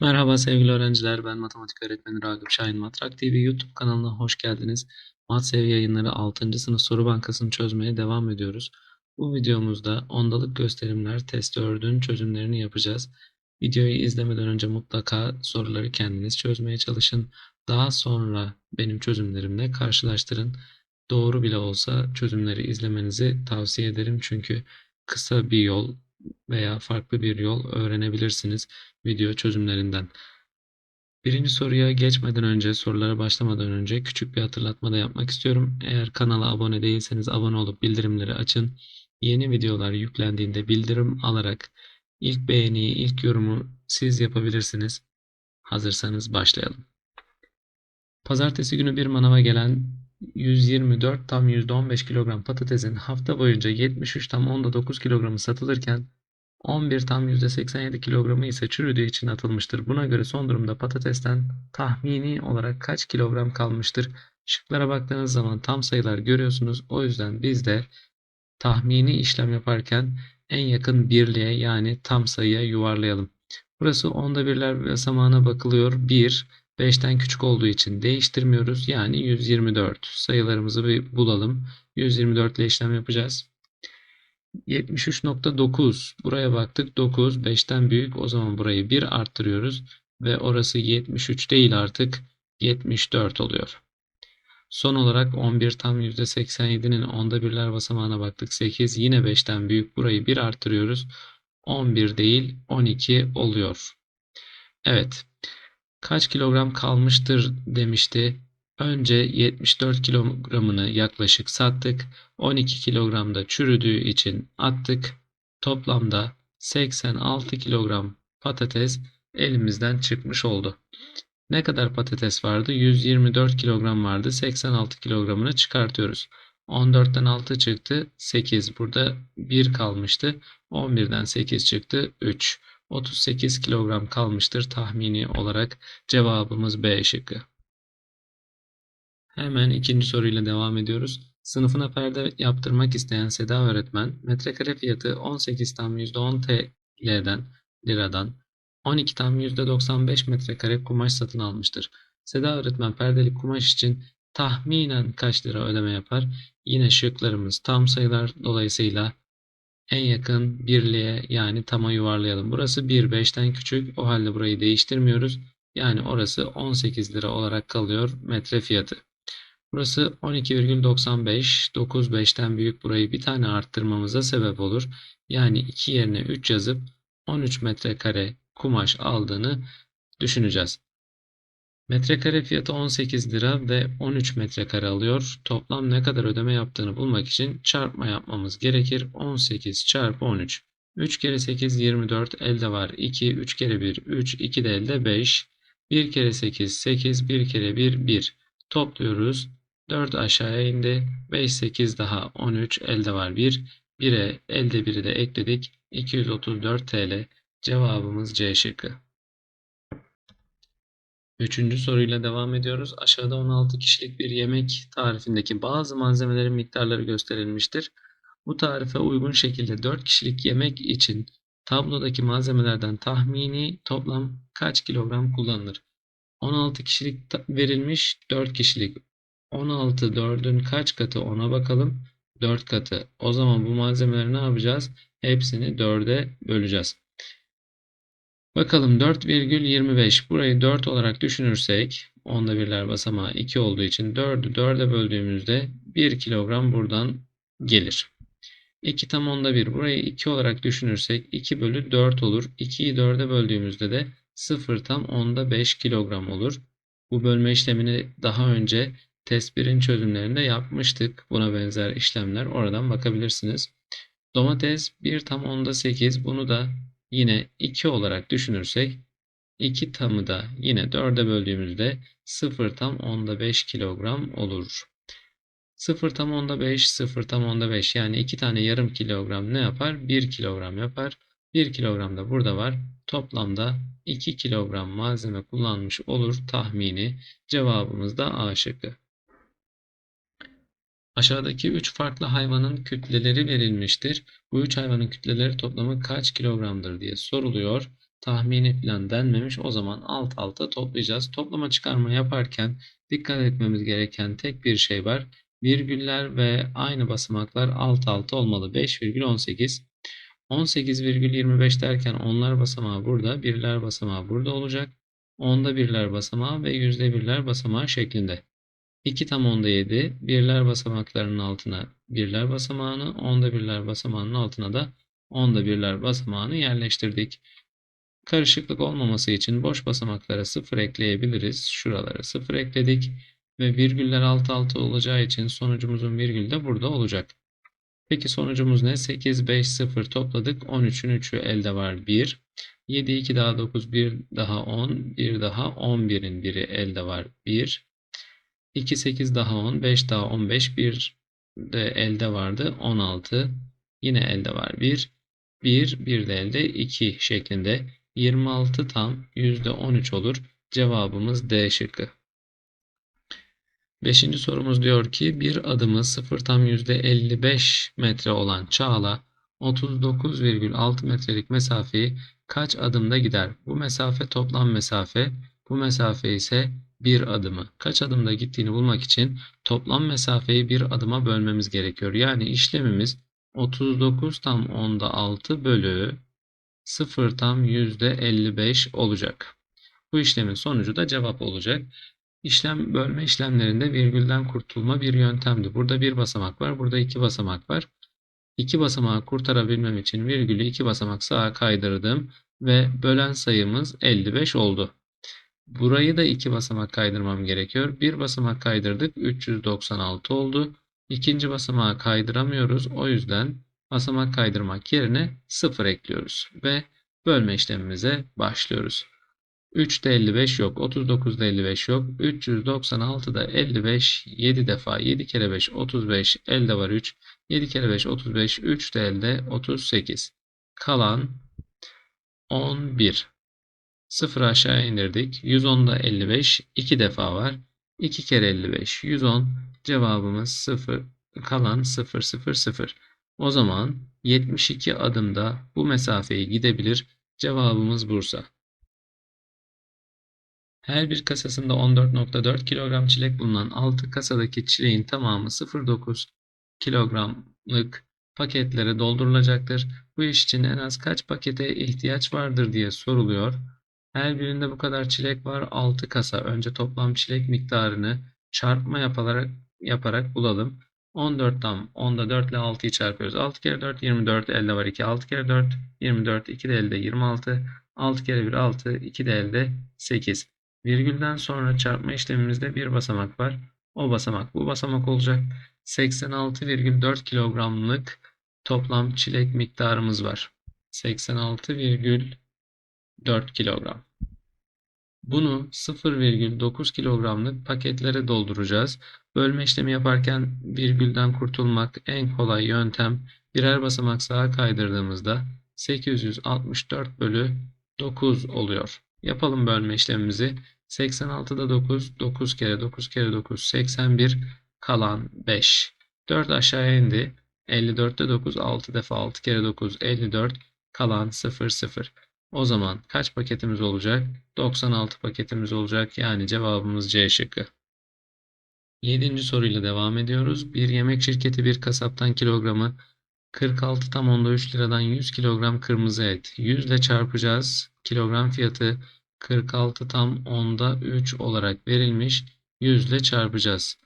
Merhaba sevgili öğrenciler, ben matematik öğretmeni Ragıp Şahin. Matrak TV YouTube kanalına hoş geldiniz. MatSev yayınları 6. sınıf soru bankasını çözmeye devam ediyoruz. Bu videomuzda ondalık gösterimler test 4'ün çözümlerini yapacağız. Videoyu izlemeden önce mutlaka soruları kendiniz çözmeye çalışın. Daha sonra benim çözümlerimle karşılaştırın. Doğru bile olsa çözümleri izlemenizi tavsiye ederim çünkü kısa bir yol veya farklı bir yol öğrenebilirsiniz video çözümlerinden. Birinci soruya geçmeden önce, sorulara başlamadan önce küçük bir hatırlatma da yapmak istiyorum. Eğer kanala abone değilseniz abone olup bildirimleri açın. Yeni videolar yüklendiğinde bildirim alarak ilk beğeniyi, ilk yorumu siz yapabilirsiniz. Hazırsanız başlayalım. Pazartesi günü bir manava gelen 124 tam %15 kilogram patatesin hafta boyunca 73 tam %9 kilogramı satılırken 11 tam %87 kilogramı ise çürüdüğü için atılmıştır. Buna göre son durumda patatesten tahmini olarak kaç kilogram kalmıştır? Şıklara baktığınız zaman tam sayılar görüyorsunuz. O yüzden biz de tahmini işlem yaparken en yakın birliğe yani tam sayıya yuvarlayalım. Burası onda birler basamağına bakılıyor. 1, 5'ten küçük olduğu için değiştirmiyoruz. Yani 124. Sayılarımızı bir bulalım. 124 ile işlem yapacağız. 73.9 buraya baktık 9 5'ten büyük o zaman burayı 1 arttırıyoruz ve orası 73 değil artık 74 oluyor. Son olarak 11 tam %87'nin onda birler basamağına baktık 8 yine 5'ten büyük burayı 1 arttırıyoruz 11 değil 12 oluyor. Evet kaç kilogram kalmıştır demişti Önce 74 kilogramını yaklaşık sattık. 12 kilogramda çürüdüğü için attık. Toplamda 86 kilogram patates elimizden çıkmış oldu. Ne kadar patates vardı? 124 kilogram vardı. 86 kilogramını çıkartıyoruz. 14'ten 6 çıktı. 8. Burada 1 kalmıştı. 11'den 8 çıktı. 3. 38 kilogram kalmıştır tahmini olarak. Cevabımız B şıkkı. Hemen ikinci soruyla devam ediyoruz. Sınıfına perde yaptırmak isteyen Seda öğretmen metrekare fiyatı 18 tam %10 TL'den liradan 12 tam %95 metrekare kumaş satın almıştır. Seda öğretmen perdeli kumaş için tahminen kaç lira ödeme yapar? Yine şıklarımız tam sayılar dolayısıyla en yakın birliğe yani tama yuvarlayalım. Burası 1 5'ten küçük o halde burayı değiştirmiyoruz. Yani orası 18 lira olarak kalıyor metre fiyatı. Burası 12,95. 9 5'ten büyük burayı bir tane arttırmamıza sebep olur. Yani 2 yerine 3 yazıp 13 metrekare kumaş aldığını düşüneceğiz. Metrekare fiyatı 18 lira ve 13 metrekare alıyor. Toplam ne kadar ödeme yaptığını bulmak için çarpma yapmamız gerekir. 18 çarpı 13. 3 kere 8 24 elde var 2. 3 kere 1 3. 2 de elde 5. 1 kere 8 8. 1 kere 1 1. Topluyoruz. 4 aşağıya indi. 5, 8 daha 13. Elde var 1. 1'e elde 1'i de ekledik. 234 TL. Cevabımız C şıkkı. Üçüncü soruyla devam ediyoruz. Aşağıda 16 kişilik bir yemek tarifindeki bazı malzemelerin miktarları gösterilmiştir. Bu tarife uygun şekilde 4 kişilik yemek için tablodaki malzemelerden tahmini toplam kaç kilogram kullanılır? 16 kişilik verilmiş 4 kişilik 16 4'ün kaç katı ona bakalım. 4 katı. O zaman bu malzemeleri ne yapacağız? Hepsini 4'e böleceğiz. Bakalım 4,25 burayı 4 olarak düşünürsek onda birler basamağı 2 olduğu için 4'ü 4'e böldüğümüzde 1 kilogram buradan gelir. 2 tam onda 1 burayı 2 olarak düşünürsek 2 bölü 4 olur. 2'yi 4'e böldüğümüzde de 0 tam onda 5 kilogram olur. Bu bölme işlemini daha önce test 1'in çözümlerinde yapmıştık. Buna benzer işlemler oradan bakabilirsiniz. Domates 1 tam onda 8 bunu da yine 2 olarak düşünürsek 2 tamı da yine 4'e böldüğümüzde 0 tam onda 5 kilogram olur. 0 tam onda 5, 0 tam onda 5 yani 2 tane yarım kilogram ne yapar? 1 kilogram yapar. 1 kilogram da burada var. Toplamda 2 kilogram malzeme kullanmış olur tahmini. Cevabımız da A şıkkı. Aşağıdaki 3 farklı hayvanın kütleleri verilmiştir. Bu 3 hayvanın kütleleri toplamı kaç kilogramdır diye soruluyor. tahmini falan denmemiş. O zaman alt alta toplayacağız. Toplama çıkarma yaparken dikkat etmemiz gereken tek bir şey var. Virgüller ve aynı basamaklar alt alta olmalı. 5,18 18,25 derken onlar basamağı burada, birler basamağı burada olacak. Onda birler basamağı ve yüzde birler basamağı şeklinde. 2 tam onda 7, birler basamaklarının altına birler basamağını, onda birler basamağının altına da onda birler basamağını yerleştirdik. Karışıklık olmaması için boş basamaklara 0 ekleyebiliriz. Şuralara 0 ekledik ve virgüller alt alta olacağı için sonucumuzun virgülü de burada olacak. Peki sonucumuz ne? 8, 5, 0 topladık. 13'ün 3'ü elde var 1. 7, 2 daha 9, 1 daha 10, 1 daha 11'in biri elde var 1. 2, 8 daha 10, 5 daha 15, 1 de elde vardı 16. Yine elde var 1. 1, 1 de elde 2 şeklinde 26 tam %13 olur. Cevabımız D şıkkı. Beşinci sorumuz diyor ki bir adımı 0 tam %55 metre olan Çağla 39,6 metrelik mesafeyi kaç adımda gider? Bu mesafe toplam mesafe. Bu mesafe ise bir adımı. Kaç adımda gittiğini bulmak için toplam mesafeyi bir adıma bölmemiz gerekiyor. Yani işlemimiz 39 tam onda 6 bölü 0 tam %55 olacak. Bu işlemin sonucu da cevap olacak. İşlem bölme işlemlerinde virgülden kurtulma bir yöntemdi. Burada bir basamak var, burada iki basamak var. İki basamağı kurtarabilmem için virgülü iki basamak sağa kaydırdım ve bölen sayımız 55 oldu. Burayı da iki basamak kaydırmam gerekiyor. Bir basamak kaydırdık 396 oldu. İkinci basamağı kaydıramıyoruz. O yüzden basamak kaydırmak yerine 0 ekliyoruz ve bölme işlemimize başlıyoruz. 3'te 55 yok. 39'da 55 yok. 396'da 55 7 defa 7 kere 5 35 elde var 3. 7 kere 5 35 3 de elde 38. Kalan 11. 0 aşağı indirdik. 110'da 55 2 defa var. 2 kere 55 110. Cevabımız 0 kalan 0 0 0. O zaman 72 adımda bu mesafeyi gidebilir. Cevabımız Bursa. Her bir kasasında 14.4 kilogram çilek bulunan 6 kasadaki çileğin tamamı 0.9 kilogramlık paketlere doldurulacaktır. Bu iş için en az kaç pakete ihtiyaç vardır diye soruluyor. Her birinde bu kadar çilek var 6 kasa. Önce toplam çilek miktarını çarpma yaparak, yaparak bulalım. 14 tam 10'da 4 ile 6'yı çarpıyoruz. 6 kere 4 24 elde var 2. 6 kere 4 24 2 de elde 26. 6 kere 1 6 2 de elde 8. Virgülden sonra çarpma işlemimizde bir basamak var. O basamak bu basamak olacak. 86,4 kilogramlık toplam çilek miktarımız var. 86,4 kilogram. Bunu 0,9 kilogramlık paketlere dolduracağız. Bölme işlemi yaparken virgülden kurtulmak en kolay yöntem. Birer basamak sağa kaydırdığımızda 864 bölü 9 oluyor. Yapalım bölme işlemimizi. 86'da 9, 9 kere 9 kere 9, 81 kalan 5. 4 aşağıya indi. 54'te 9, 6 defa 6 kere 9, 54 kalan 0, 0. O zaman kaç paketimiz olacak? 96 paketimiz olacak. Yani cevabımız C şıkkı. 7. soruyla devam ediyoruz. Bir yemek şirketi bir kasaptan kilogramı 46 tam onda 3 liradan 100 kilogram kırmızı et. 100 ile çarpacağız. Kilogram fiyatı 46 tam onda 3 olarak verilmiş. 100 ile çarpacağız.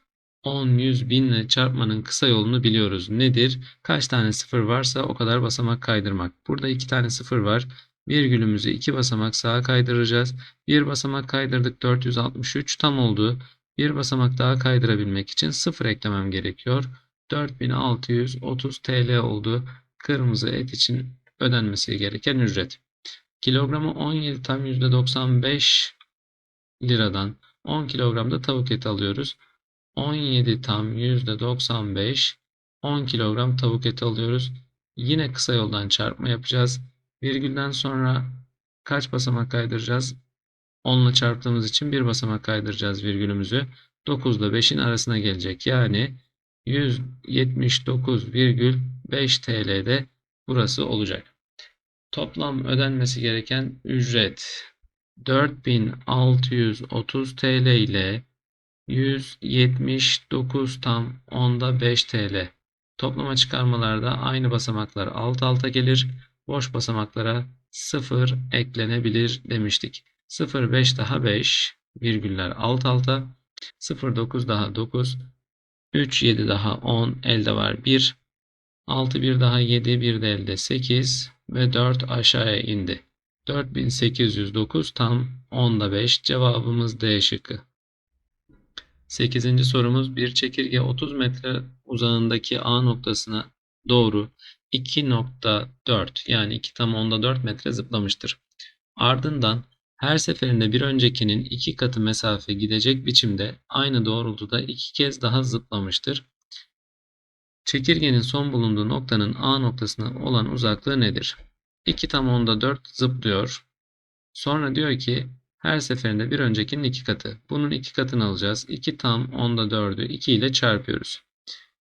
10, 100, 1000 ile çarpmanın kısa yolunu biliyoruz. Nedir? Kaç tane sıfır varsa o kadar basamak kaydırmak. Burada 2 tane sıfır var. Virgülümüzü 2 basamak sağa kaydıracağız. Bir basamak kaydırdık 463 tam oldu. Bir basamak daha kaydırabilmek için 0 eklemem gerekiyor. 4630 TL oldu. Kırmızı et için ödenmesi gereken ücret. Kilogramı 17 tam %95 liradan 10 kilogramda tavuk eti alıyoruz. 17 tam %95 10 kilogram tavuk eti alıyoruz. Yine kısa yoldan çarpma yapacağız. Virgülden sonra kaç basamak kaydıracağız? 10 ile çarptığımız için bir basamak kaydıracağız virgülümüzü. 9 ile 5'in arasına gelecek. Yani 179,5 TL'de burası olacak. Toplam ödenmesi gereken ücret 4630 TL ile 179 tam onda 5 TL. Toplama çıkarmalarda aynı basamaklar alt alta gelir. Boş basamaklara 0 eklenebilir demiştik. 0 5 daha 5 virgüller alt alta. 0 9 daha 9. 3 7 daha 10 elde var 1. 6 bir daha 7 bir de elde 8 ve 4 aşağıya indi. 4809 tam 10'da 5 cevabımız D şıkkı. 8. sorumuz bir çekirge 30 metre uzağındaki A noktasına doğru 2.4 yani 2 tam 10'da 4 metre zıplamıştır. Ardından her seferinde bir öncekinin iki katı mesafe gidecek biçimde aynı doğrultuda iki kez daha zıplamıştır. Çekirgenin son bulunduğu noktanın A noktasına olan uzaklığı nedir? 2 tam onda 4 zıplıyor. Sonra diyor ki her seferinde bir öncekinin iki katı. Bunun iki katını alacağız. 2 tam onda 4'ü 2 ile çarpıyoruz.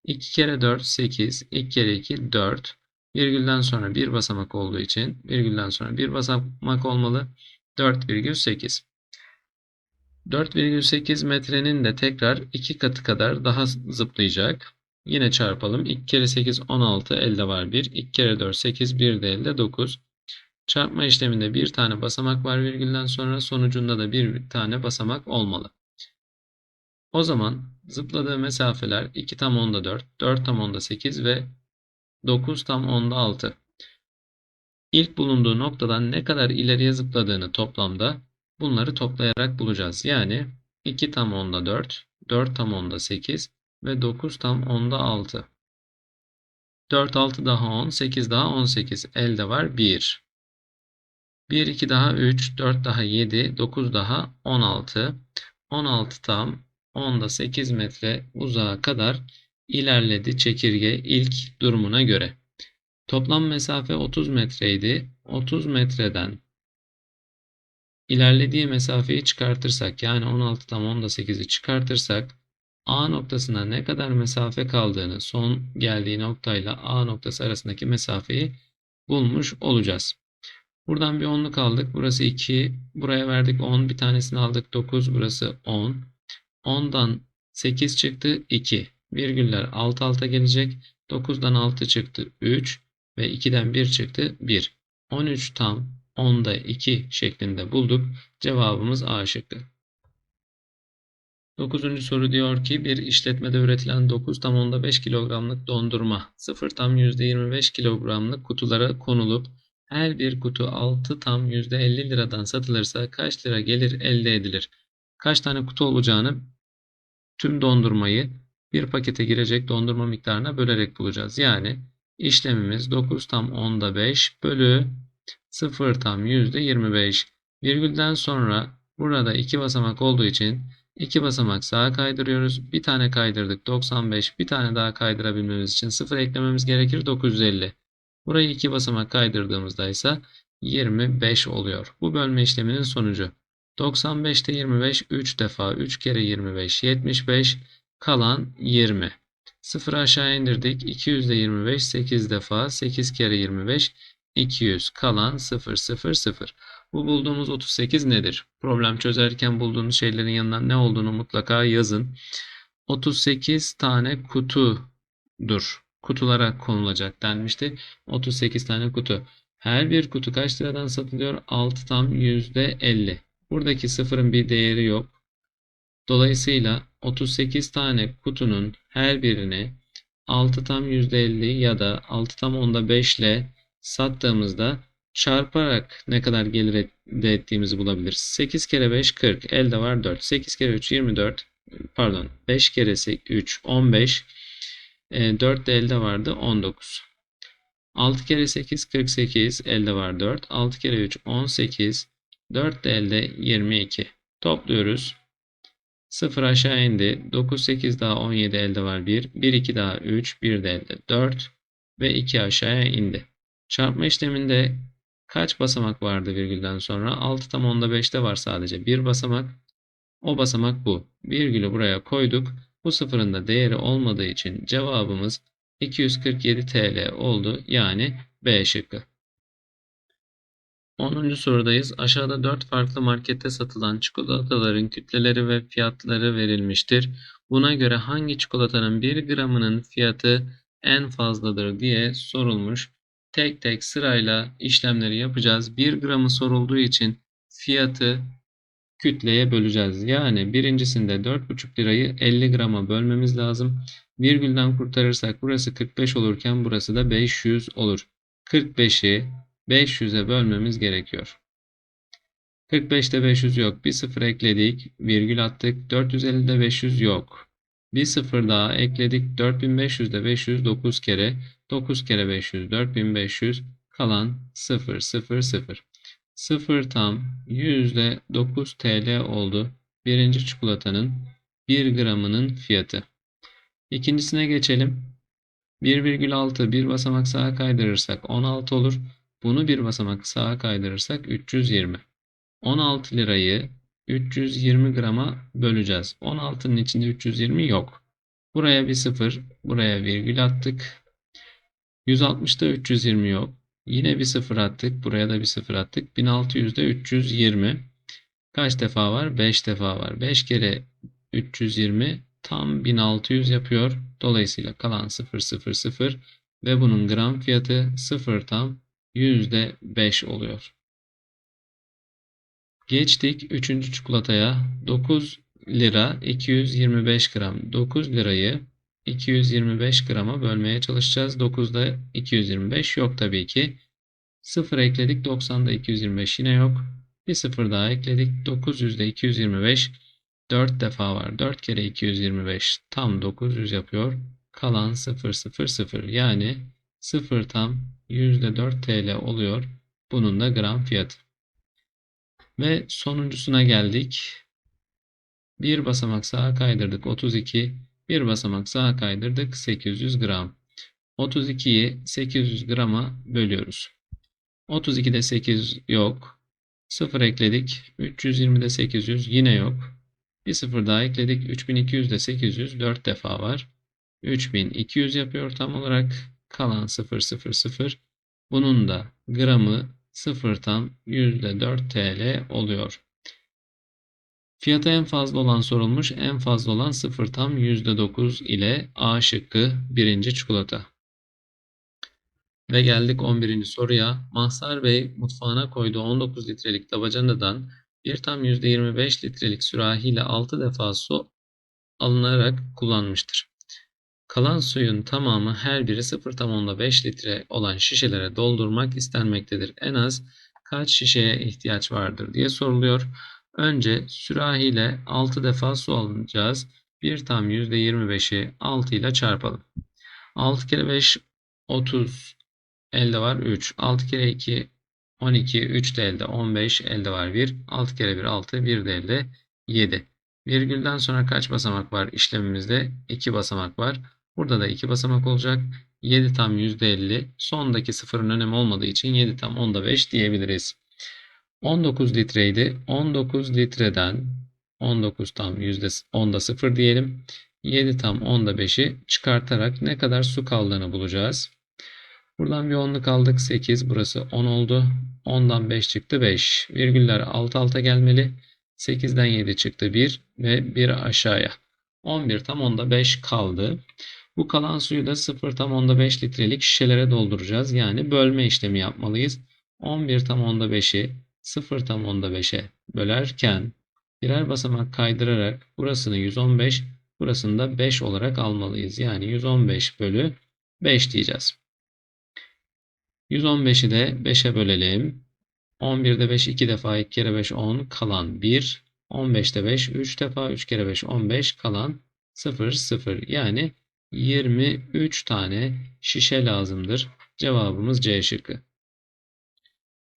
2 kere 4 8. 2 kere 2 4. Virgülden sonra bir basamak olduğu için virgülden sonra bir basamak olmalı. 4,8. 4,8 metrenin de tekrar iki katı kadar daha zıplayacak. Yine çarpalım. 2 kere 8 16 elde var 1. 2 kere 4 8 1 de elde 9. Çarpma işleminde bir tane basamak var virgülden sonra sonucunda da bir tane basamak olmalı. O zaman zıpladığı mesafeler 2 tam onda 4, 4 tam onda 8 ve 9 tam onda 6. İlk bulunduğu noktadan ne kadar ileriye zıpladığını toplamda bunları toplayarak bulacağız. Yani 2 tam onda 4, 4 tam onda 8 ve 9 tam onda 6. 4 6 daha 10, 8 daha 18. Elde var 1. 1 2 daha 3, 4 daha 7, 9 daha 16. 16 tam 10'da 8 metre uzağa kadar ilerledi çekirge ilk durumuna göre. Toplam mesafe 30 metreydi. 30 metreden ilerlediği mesafeyi çıkartırsak yani 16 tam 10'da 8'i çıkartırsak A noktasına ne kadar mesafe kaldığını son geldiği noktayla A noktası arasındaki mesafeyi bulmuş olacağız. Buradan bir onluk aldık. Burası 2. Buraya verdik 10. Bir tanesini aldık 9. Burası 10. 10'dan 8 çıktı 2. Virgüller alt alta gelecek. 9'dan 6 çıktı 3 ve 2'den 1 çıktı 1. 13 tam 10'da 2 şeklinde bulduk. Cevabımız A şıkkı. 9. soru diyor ki bir işletmede üretilen 9 tam onda 5 kilogramlık dondurma 0 tam %25 kilogramlık kutulara konulup her bir kutu 6 tam %50 liradan satılırsa kaç lira gelir elde edilir? Kaç tane kutu olacağını tüm dondurmayı bir pakete girecek dondurma miktarına bölerek bulacağız. Yani işlemimiz 9 tam onda 5 bölü 0 tam %25 virgülden sonra burada iki basamak olduğu için iki basamak sağa kaydırıyoruz. Bir tane kaydırdık 95 bir tane daha kaydırabilmemiz için 0 eklememiz gerekir 950. Burayı iki basamak kaydırdığımızda ise 25 oluyor. Bu bölme işleminin sonucu. 95'te 25 3 defa 3 kere 25 75 kalan 20. 0 aşağı indirdik. 200'de 25 8 defa 8 kere 25 200 kalan 0 0 0. Bu bulduğumuz 38 nedir? Problem çözerken bulduğunuz şeylerin yanına ne olduğunu mutlaka yazın. 38 tane kutudur. Kutulara konulacak denmişti. 38 tane kutu. Her bir kutu kaç liradan satılıyor? 6 tam %50. Buradaki sıfırın bir değeri yok. Dolayısıyla 38 tane kutunun her birini 6 tam %50 ya da 6 tam onda 5 ile sattığımızda çarparak ne kadar gelir elde ettiğimizi bulabiliriz. 8 kere 5 40. Elde var 4. 8 kere 3 24. Pardon 5 kere 3 15. 4 de elde vardı 19. 6 kere 8 48. Elde var 4. 6 kere 3 18. 4 de elde 22. Topluyoruz. 0 aşağı indi. 9 8 daha 17 elde var 1. 1 2 daha 3. 1 de elde 4. Ve 2 aşağıya indi. Çarpma işleminde kaç basamak vardı virgülden sonra? 6 tam onda 5'te var sadece. Bir basamak. O basamak bu. Virgülü buraya koyduk. Bu sıfırın da değeri olmadığı için cevabımız 247 TL oldu. Yani B şıkkı. 10. sorudayız. Aşağıda 4 farklı markette satılan çikolataların kütleleri ve fiyatları verilmiştir. Buna göre hangi çikolatanın 1 gramının fiyatı en fazladır diye sorulmuş. Tek tek sırayla işlemleri yapacağız. 1 gramı sorulduğu için fiyatı kütleye böleceğiz. Yani birincisinde 4,5 lirayı 50 grama bölmemiz lazım. Virgülden kurtarırsak burası 45 olurken burası da 500 olur. 45'i 500'e bölmemiz gerekiyor. 45'te 500 yok. Bir sıfır ekledik. Virgül attık. 450'de 500 yok. Bir sıfır daha ekledik. 4500'de 500 9 kere. 9 kere 500 4500 kalan 0 0 0. 0 tam %9 TL oldu. Birinci çikolatanın 1 gramının fiyatı. İkincisine geçelim. 1,6 bir basamak sağa kaydırırsak 16 olur. Bunu bir basamak sağa kaydırırsak 320. 16 lirayı 320 grama böleceğiz. 16'nın içinde 320 yok. Buraya bir sıfır, buraya virgül attık. 160'da 320 yok. Yine bir sıfır attık. Buraya da bir sıfır attık. 1600'de 320. Kaç defa var? 5 defa var. 5 kere 320 tam 1600 yapıyor. Dolayısıyla kalan 0 0 0 ve bunun gram fiyatı 0 tam %5 oluyor. Geçtik 3. çikolataya. 9 lira 225 gram. 9 lirayı 225 grama bölmeye çalışacağız. 9'da 225 yok tabii ki. 0 ekledik. 90'da 225 yine yok. Bir 0 daha ekledik. 900'de 225 4 defa var. 4 kere 225 tam 900 yapıyor. Kalan 0 0 0 yani 0 tam %4 TL oluyor. Bunun da gram fiyatı. Ve sonuncusuna geldik. Bir basamak sağa kaydırdık 32. Bir basamak sağa kaydırdık 800 gram. 32'yi 800 grama bölüyoruz. 32'de 8 yok. 0 ekledik. 320'de 800 yine yok. Bir 0 daha ekledik. 3200'de 800 4 defa var. 3200 yapıyor tam olarak. Kalan 0 0 0. Bunun da gramı 0 tam %4 TL oluyor. Fiyatı en fazla olan sorulmuş. En fazla olan 0 tam %9 ile A şıkkı birinci çikolata. Ve geldik 11. soruya. Mahsar Bey mutfağına koyduğu 19 litrelik tabacanadan bir tam %25 litrelik sürahiyle 6 defa su alınarak kullanmıştır. Kalan suyun tamamı her biri 0,5 litre olan şişelere doldurmak istenmektedir. En az kaç şişeye ihtiyaç vardır diye soruluyor. Önce sürahiyle 6 defa su alacağız. Bir tam %25'i 6 ile çarpalım. 6 kere 5 30 elde var 3. 6 kere 2 12 3 de elde 15 elde var 1. 6 kere 1 6 1 de elde 7. Virgülden sonra kaç basamak var işlemimizde? 2 basamak var. Burada da 2 basamak olacak. 7 tam %50. Sondaki sıfırın önemi olmadığı için 7 tam onda 5 diyebiliriz. 19 litreydi. 19 litreden 19 tam %10'da 0 diyelim. 7 tam onda 5'i çıkartarak ne kadar su kaldığını bulacağız. Buradan bir onluk aldık 8. Burası 10 oldu. 10'dan 5 çıktı 5. Virgüller alt alta gelmeli. 8'den 7 çıktı 1 ve 1 aşağıya. 11 tam onda 5 kaldı. Bu kalan suyu da 0 tam onda 5 litrelik şişelere dolduracağız. Yani bölme işlemi yapmalıyız. 11 tam onda 5'i 0 tam onda 5'e bölerken birer basamak kaydırarak burasını 115 burasını da 5 olarak almalıyız. Yani 115 bölü 5 diyeceğiz. 115'i de 5'e bölelim. 11'de 5 2 defa 2 kere 5 10 kalan 1. 15'te 5 3 defa 3 kere 5 15 kalan 0 0 yani 23 tane şişe lazımdır. Cevabımız C şıkkı.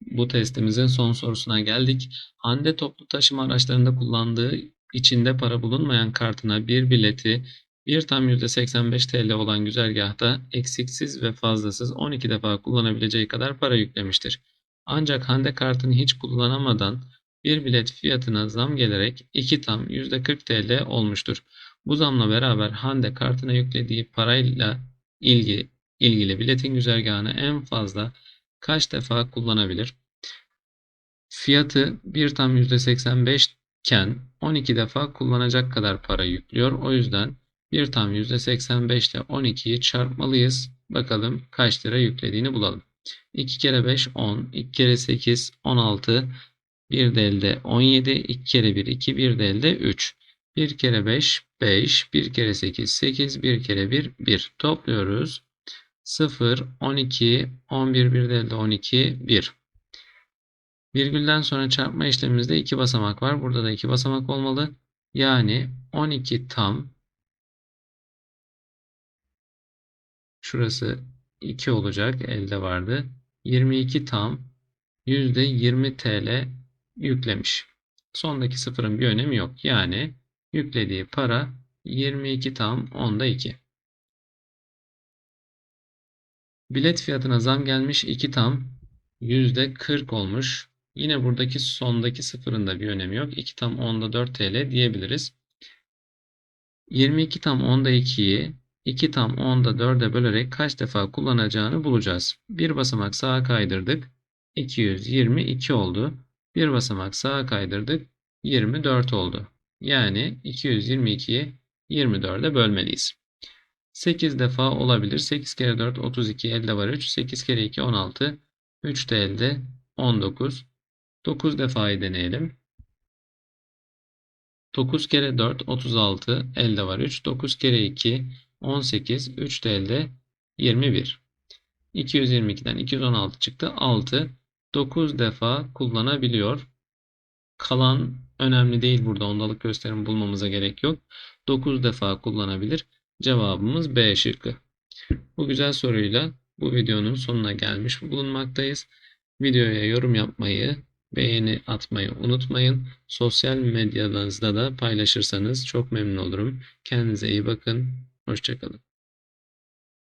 Bu testimizin son sorusuna geldik. Hande toplu taşıma araçlarında kullandığı içinde para bulunmayan kartına bir bileti bir tam %85 TL olan güzergahta eksiksiz ve fazlasız 12 defa kullanabileceği kadar para yüklemiştir. Ancak Hande kartını hiç kullanamadan bir bilet fiyatına zam gelerek 2 tam %40 TL olmuştur. Bu zamla beraber Hande kartına yüklediği parayla ilgili, ilgili biletin güzergahını en fazla kaç defa kullanabilir? Fiyatı 1 tam %85 iken 12 defa kullanacak kadar para yüklüyor. O yüzden 1 tam %85 ile 12'yi çarpmalıyız. Bakalım kaç lira yüklediğini bulalım. 2 kere 5 10, 2 kere 8 16, 1 de elde 17, 2 kere 1 2, 1 de elde 3. 1 kere 5 5, 1 kere 8 8, 1 kere 1 1. Topluyoruz. 0, 12, 11, 1 de elde 12, 1. Virgülden sonra çarpma işlemimizde iki basamak var. Burada da iki basamak olmalı. Yani 12 tam şurası 2 olacak. Elde vardı. 22 tam %20 TL yüklemiş. Sondaki sıfırın bir önemi yok. Yani yüklediği para 22 tam onda 2. Bilet fiyatına zam gelmiş 2 tam %40 olmuş. Yine buradaki sondaki sıfırın da bir önemi yok. 2 tam 10'da 4 TL diyebiliriz. 22 tam 10'da 2'yi 2 tam 10'da 4'e bölerek kaç defa kullanacağını bulacağız. Bir basamak sağa kaydırdık. 222 oldu. Bir basamak sağa kaydırdık. 24 oldu. Yani 222'yi 24'e bölmeliyiz. 8 defa olabilir. 8 kere 4 32 elde var 3. 8 kere 2 16. 3 de elde 19. 9 defayı deneyelim. 9 kere 4 36 elde var 3. 9 kere 2 18. 3 de elde 21. 222'den 216 çıktı. 6. 9 defa kullanabiliyor. Kalan önemli değil burada. Ondalık gösterim bulmamıza gerek yok. 9 defa kullanabilir. Cevabımız B şıkkı. Bu güzel soruyla bu videonun sonuna gelmiş bulunmaktayız. Videoya yorum yapmayı, beğeni atmayı unutmayın. Sosyal medyanızda da paylaşırsanız çok memnun olurum. Kendinize iyi bakın. Hoşçakalın.